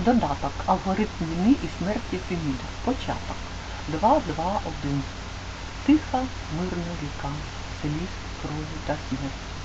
Додаток. Алгоритм війни і смерті Феміда. Початок. 2.2.1. Тиха, мирна ріка, сліз, крові та смерті.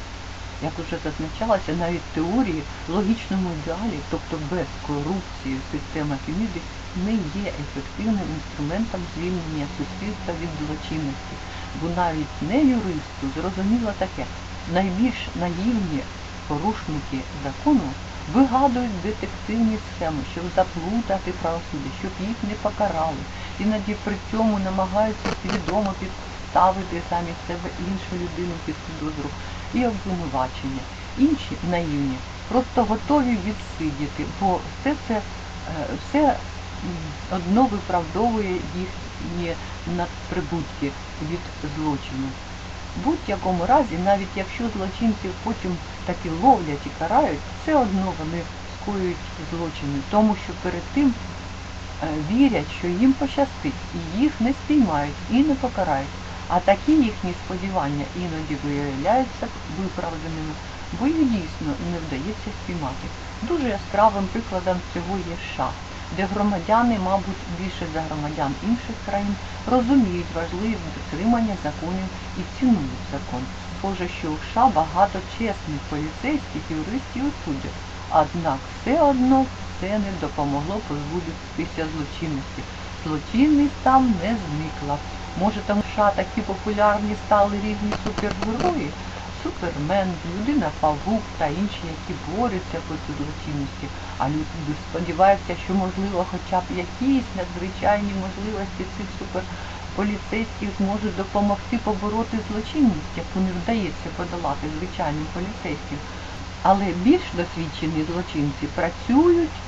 Як уже зазначалося, навіть теорії в логічному ідеалі, тобто без корупції, система Феміди не є ефективним інструментом звільнення суспільства від злочинності, бо навіть не юристу зрозуміло таке, найбільш наївні порушники закону вигадують детективні схеми, щоб заплутати правосуддя, щоб їх не покарали. Іноді при цьому намагаються свідомо підставити замість себе іншу людину під підозру і обвинувачення. Інші наївні просто готові відсидіти, бо все це е, все одно виправдовує їхні надприбутки від злочину. В будь-якому разі, навіть якщо злочинців потім таки ловлять і карають, все одно вони скоюють злочини, тому що перед тим е, вірять, що їм пощастить, і їх не спіймають і не покарають. А такі їхні сподівання іноді виявляються виправданими, бо їх дійсно не вдається спіймати. Дуже яскравим прикладом цього є США, де громадяни, мабуть, більше за громадян інших країн, розуміють важливість дотримання законів і цінують закон. Схоже, що у США багато чесних поліцейських, юристів і суддів, однак все одно це не допомогло позбутися злочинності. Злочинність там не зникла. Може там в США такі популярні стали різні супергерої? Супермен, людина Павук та інші, які борються проти злочинності. А люди сподіваються, що можливо хоча б якісь надзвичайні можливості цих суперполіцейських зможуть допомогти побороти злочинність, яку не вдається подолати звичайним поліцейським. Але більш досвідчені злочинці працюють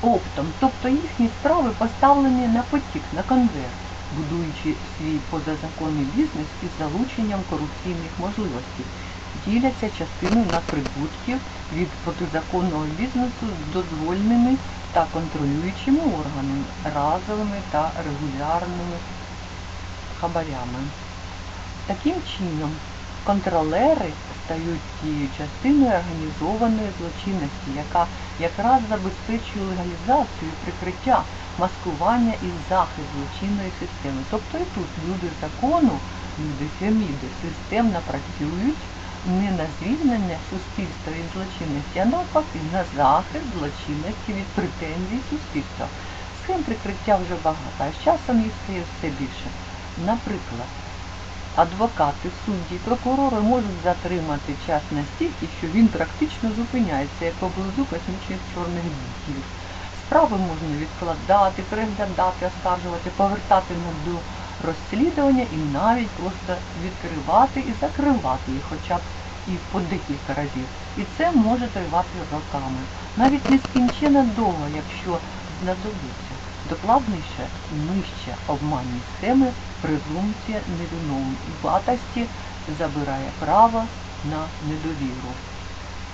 оптом, тобто їхні справи поставлені на потік, на конверт, будуючи свій позазаконний бізнес із залученням корупційних можливостей, діляться частиною надприбутків від протизаконного бізнесу з дозвольними та контролюючими органами, разовими та регулярними хабарями. Таким чином, контролери стають тією частиною організованої злочинності, яка якраз забезпечує легалізацію, прикриття, маскування і захист злочинної системи. Тобто і тут люди закону, люди феміди системно працюють не на звільнення суспільства від злочинності, а навпаки на захист злочинності від претензій суспільства. Схем прикриття вже багато, а з часом їх стає все більше. Наприклад, адвокати, судді, прокурори можуть затримати час настільки, що він практично зупиняється, як поблизу космічних чорних дір. Справи можна відкладати, переглядати, оскаржувати, повертати до розслідування і навіть просто відкривати і закривати їх хоча б і по декілька разів. І це може тривати роками. Навіть нескінченно довго, якщо знадобиться. Докладніше, нижче обманні схеми, презумпція невиновності забирає право на недовіру.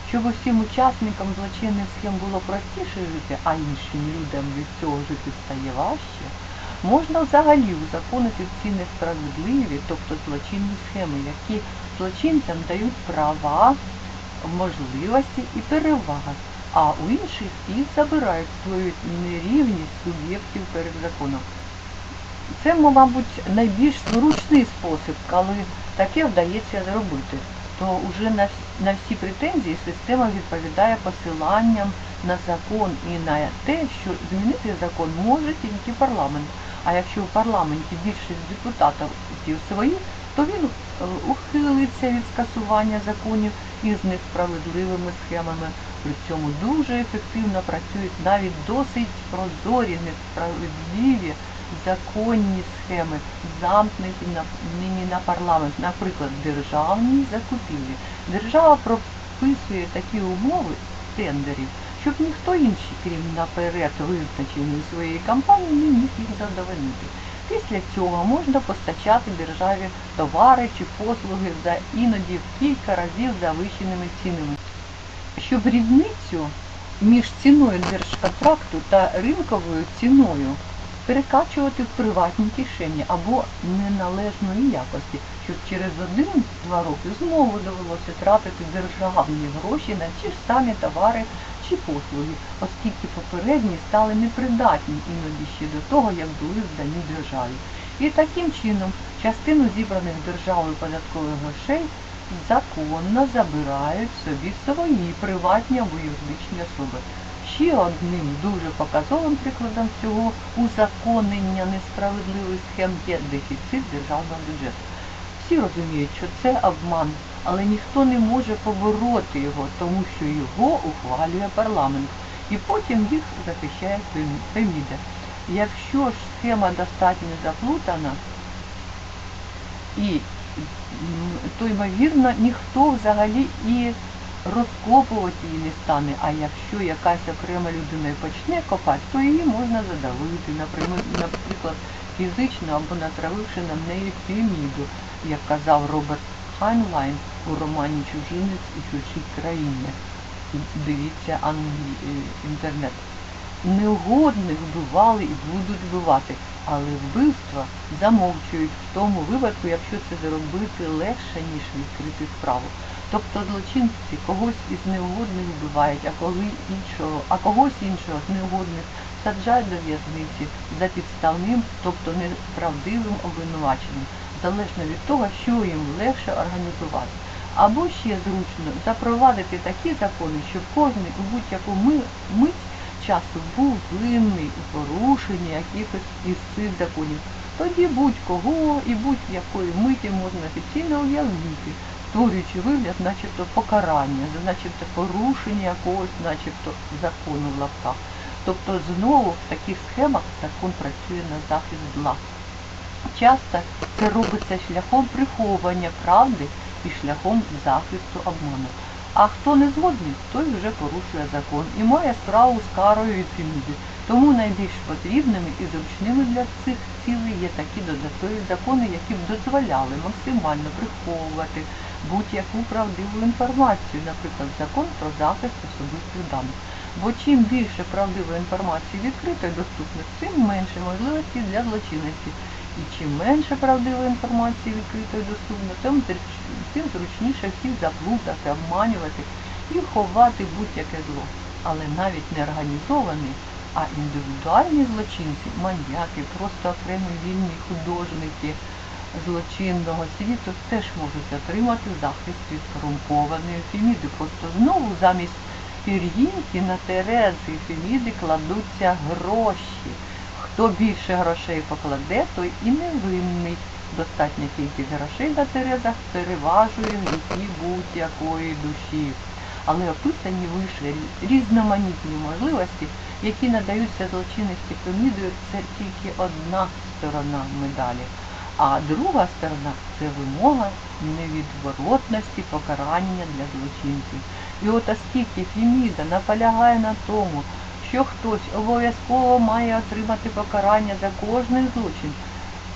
Щоб усім учасникам злочинних схем було простіше жити, а іншим людям від цього жити стає важче, можна взагалі узаконити ці несправедливі, тобто злочинні схеми, які злочинцям дають права, можливості і переваги, а у інших їх забирають свою нерівність суб'єктів перед законом. Це, мабуть, найбільш зручний спосіб, коли таке вдається зробити, то вже на, всі претензії система відповідає посиланням на закон і на те, що змінити закон може тільки парламент. А якщо в парламенті більшість депутатів свої, то він ухилиться від скасування законів із несправедливими схемами. При цьому дуже ефективно працюють навіть досить прозорі, несправедливі законні схеми, замкнуті на, нині на парламент, наприклад, державні закупівлі. Держава прописує такі умови тендерів, щоб ніхто інший, крім наперед визначеної своєї компанії, не міг їх задовольнити. Після цього можна постачати державі товари чи послуги за іноді в кілька разів завищеними цінами. Щоб різницю між ціною держконтракту та ринковою ціною перекачувати в приватні кишені або неналежної якості, щоб через один-два роки знову довелося тратити державні гроші на ті ж самі товари чи послуги, оскільки попередні стали непридатні іноді ще до того, як були здані державі. І таким чином частину зібраних державою податкових грошей законно забирають собі свої приватні або юридичні особи. Ще одним дуже показовим прикладом цього узаконення несправедливих схем є дефіцит державного бюджету. Всі розуміють, що це обман, але ніхто не може побороти його, тому що його ухвалює парламент. І потім їх захищає Феміда. Якщо ж схема достатньо заплутана, і то ймовірно ніхто взагалі і розкопувати її не стане. А якщо якась окрема людина почне копати, то її можна задавити, наприклад, фізично або натравивши на неї піраміду, як казав Роберт Хайнлайн у романі Чужинець у чужій країні. Дивіться е, інтернет. Неугодних вбивали і будуть вбивати, але вбивства замовчують в тому випадку, якщо це зробити легше, ніж відкрити справу. Тобто злочинці когось із неугодних вбивають, а коли іншого, а когось іншого з неугодних саджають до в'язниці за підставним, тобто неправдивим обвинуваченням, залежно від того, що їм легше організувати. Або ще зручно запровадити такі закони, щоб кожен у будь-яку мить часу був винний у порушенні якихось із цих законів. Тоді будь-кого і будь-якої миті можна офіційно уявити, створюючи вигляд, начебто покарання, начебто порушення якогось, начебто закону в лапках. Тобто знову в таких схемах закон працює на захист зла. Часто це робиться шляхом приховування правди і шляхом захисту обману. А хто не згодний, той вже порушує закон і має справу з карою від Феміди. Тому найбільш потрібними і зручними для цих цілей є такі додаткові закони, які б дозволяли максимально приховувати будь-яку правдиву інформацію, наприклад, закон про захист особистих даних. Бо чим більше правдивої інформації відкрито і доступно, тим менше можливості для злочинності. І чим менше правдивої інформації відкрито і доступно, тим, тим зручніше всіх заплутати, обманювати і ховати будь-яке зло. Але навіть не організовані, а індивідуальні злочинці, маньяки, просто окремі вільні художники злочинного світу теж можуть отримати захист від корумпованої Феміди. Просто знову замість пір'їнки на Терези Феміди кладуться гроші. Хто більше грошей покладе, той і невинний. Достатня кількість грошей на Терезах переважує гріхи будь-якої душі. Але описані вище різноманітні можливості, які надаються злочинності Фемідою, це тільки одна сторона медалі. А друга сторона це вимога невідворотності покарання для злочинців. І от оскільки Феміда наполягає на тому, що хтось обов'язково має отримати покарання за кожний злочин,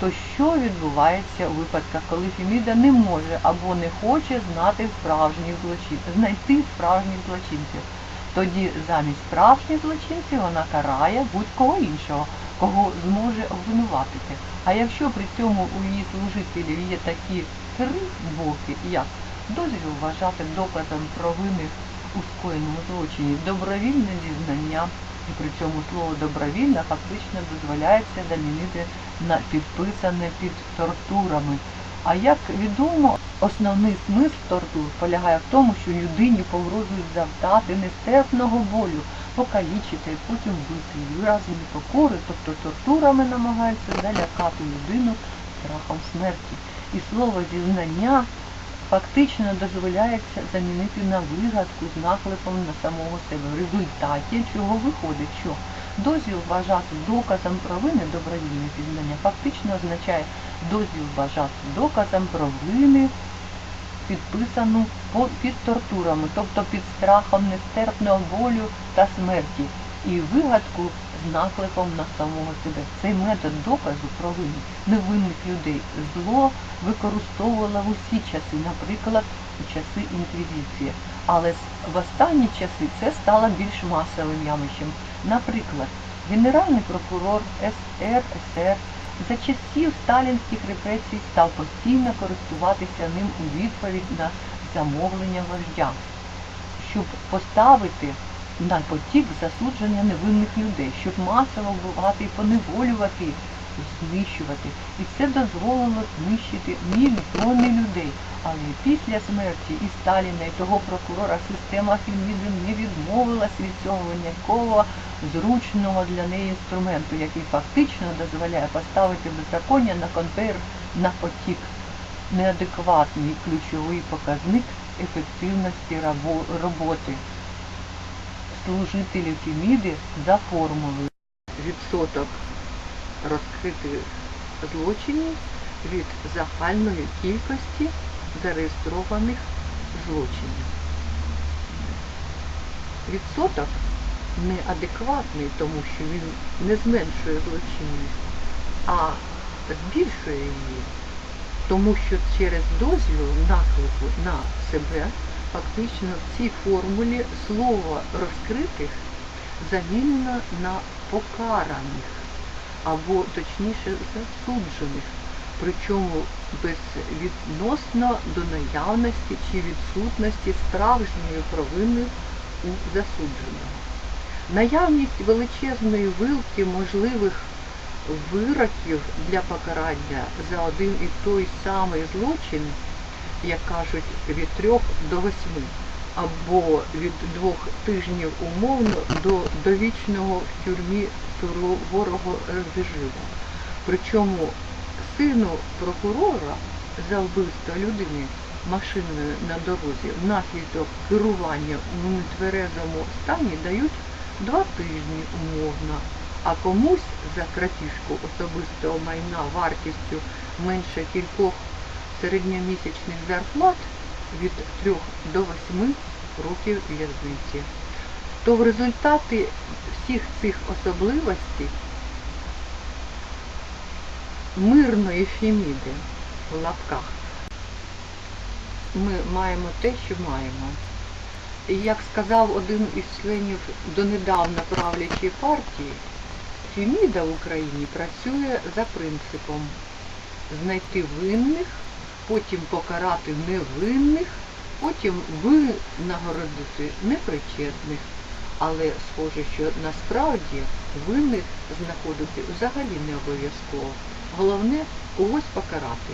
то що відбувається у випадках, коли Феміда не може або не хоче знати справжніх злочин, знайти справжніх злочинців? Тоді замість справжніх злочинців вона карає будь-кого іншого, кого зможе обвинуватити. А якщо при цьому у її служителів є такі три боки, як дозвіл вважати доказом провини у скоєному злочині, добровільне зізнання, і при цьому слово добровільно фактично дозволяється замінити на підписане під тортурами. А як відомо, основний смисл тортур полягає в тому, що людині погрожують завдати нестерпного болю, покалічити і потім вбити її у разі непокори, тобто тортурами намагаються залякати людину страхом смерті. І слово зізнання фактично дозволяється замінити на вигадку з наклепом на самого себе, в результаті чого виходить, що дозвіл вважати доказом провини добровільне зізнання фактично означає дозвіл вважати доказом провини, підписану під тортурами, тобто під страхом нестерпного болю та смерті, і вигадку з наклепом на самого себе. Цей метод доказу провини невинних людей зло використовувала в усі часи, наприклад, у часи інквізиції. Але в останні часи це стало більш масовим явищем. Наприклад, генеральний прокурор СРСР за часів сталінських репресій став постійно користуватися ним у відповідь на замовлення вождя, щоб поставити на потік засудження невинних людей, щоб масово вбивати і поневолювати, знищувати. І це дозволило знищити мільйони людей. Але після смерті і Сталіна, і того прокурора система Феміди не відмовилась від цього виняткового зручного для неї інструменту, який фактично дозволяє поставити беззаконня на конвейер на потік. Неадекватний ключовий показник ефективності роботи служителів Феміди за формулою. Відсоток розкритих злочинів від загальної кількості зареєстрованих злочинів. Відсоток неадекватний, тому що він не зменшує злочинність, а збільшує її, тому що через дозвіл наклику на себе фактично в цій формулі слово розкритих замінено на покараних або точніше засуджених, причому безвідносно до наявності чи відсутності справжньої провини у засудженого. Наявність величезної вилки можливих вироків для покарання за один і той самий злочин, як кажуть, від трьох до восьми, або від двох тижнів умовно до довічного в тюрмі сурового режиму. Причому сину прокурора за вбивство людини машиною на дорозі внаслідок керування у нетверезому стані дають два тижні умовно, а комусь за крадіжку особистого майна вартістю менше кількох середньомісячних зарплат від 3 до 8 років в'язниці. То в результаті всіх цих особливостей мирної феміди в лапках ми маємо те, що маємо. І як сказав один із членів донедавна правлячої партії, Феміда в Україні працює за принципом знайти винних, потім покарати невинних, потім винагородити непричетних. Але схоже, що насправді винних знаходити взагалі не обов'язково. Головне когось покарати.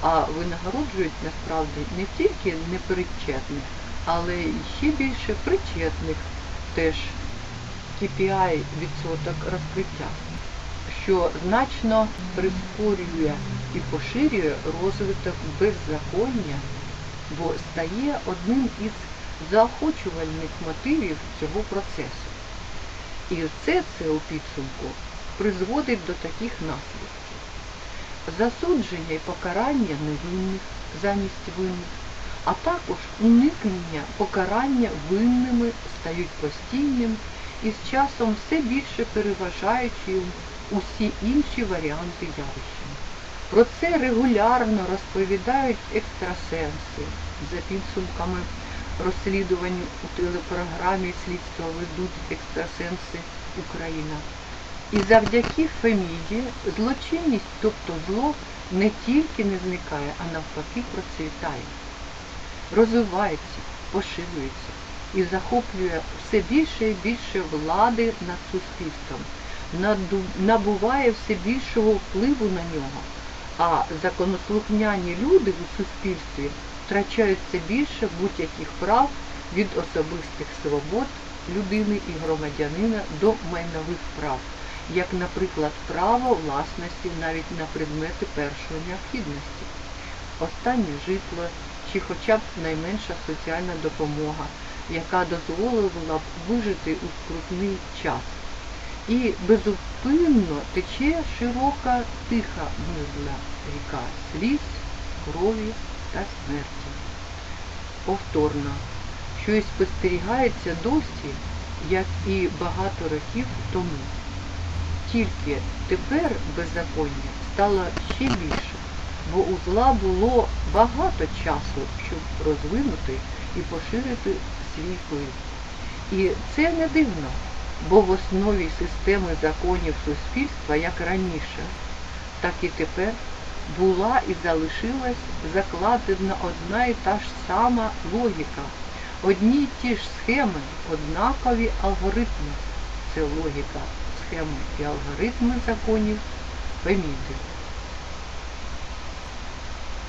А винагороджують насправді не тільки непричетних, але й ще більше причетних теж KPI відсоток розкриття, що значно прискорює і поширює розвиток беззаконня, бо стає одним із заохочувальних мотивів цього процесу. І все це у підсумку призводить до таких наслідків. Засудження і покарання невинних замість винних, а також уникнення покарання винними стають постійним і з часом все більше переважаючи усі інші варіанти явища. Про це регулярно розповідають екстрасенси за підсумками розслідувань у телепрограмі Слідство ведуть екстрасенси Україна. І завдяки Феміді злочинність, тобто зло, не тільки не зникає, а навпаки процвітає, розвивається, поширюється і захоплює все більше і більше влади над суспільством, набуває все більшого впливу на нього, а законослухняні люди у суспільстві втрачають все більше будь-яких прав від особистих свобод людини і громадянина до майнових прав, як, наприклад, право власності навіть на предмети першої необхідності, останнє житло чи хоча б найменша соціальна допомога, яка дозволила б вижити у скрутний час. І безупинно тече широка тиха мирна ріка сліз, крові та смерті. Повторно, що й спостерігається досі, як і багато років тому. Тільки тепер беззаконня стало ще більше, бо у зла було багато часу, щоб розвинути і поширити свій вплив. І це не дивно, бо в основі системи законів суспільства, як раніше, так і тепер була і залишилась закладена одна і та ж сама логіка, Одні й ті ж схеми, однакові алгоритми. Це логіка схеми і алгоритми законів Феміди.